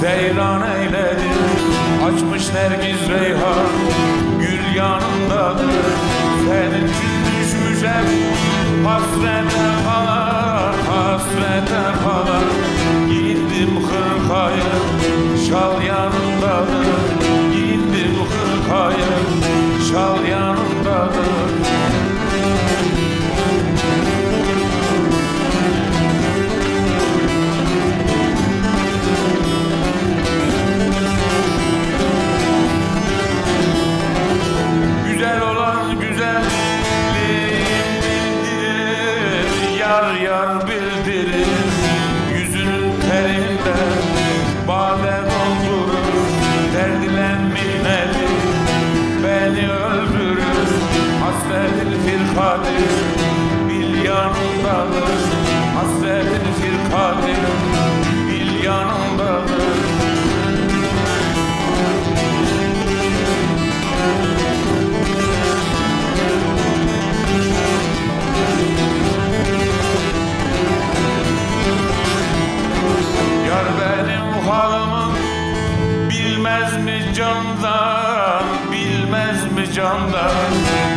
Seyran eyledim Açmış nergiz reyhan. Gül yanındadır Senin için düşmüş hep Hasrete falan Hasrete falan. Giyindim hırkayı Şal yanındadır Giyindim hırkayı Şal yanındadır Yar bildirir Yüzünün terinde Bade doldurur Derdilen minneti Beni öldürür Hasretin firkadir Bil yanındadır Hasretin firkadir Bil yanındadır candan bilmez mi candan?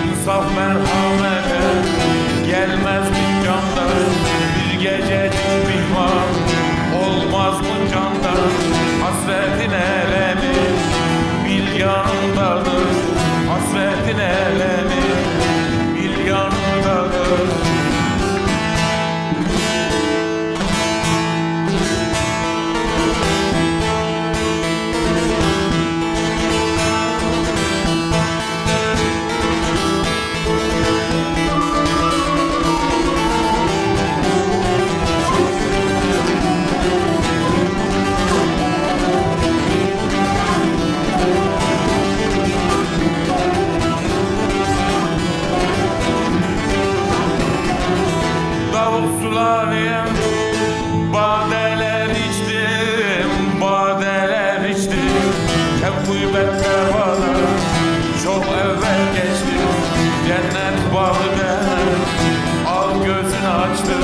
İnsaf merhamete gelmez mi candan? Bir gececik mihman olmaz mı candan? Hasretin elemi bil yanındadır hasretin elemi evvel geçti Cennet bağı denen Al gözünü açtım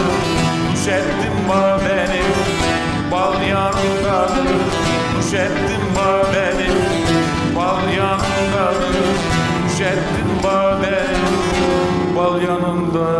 Kuş ettim bağ beni. Bal yanındadır Kuş ettim bağ beni. Bal yanındadır Kuş ettim bağ beni. Bal yanındadır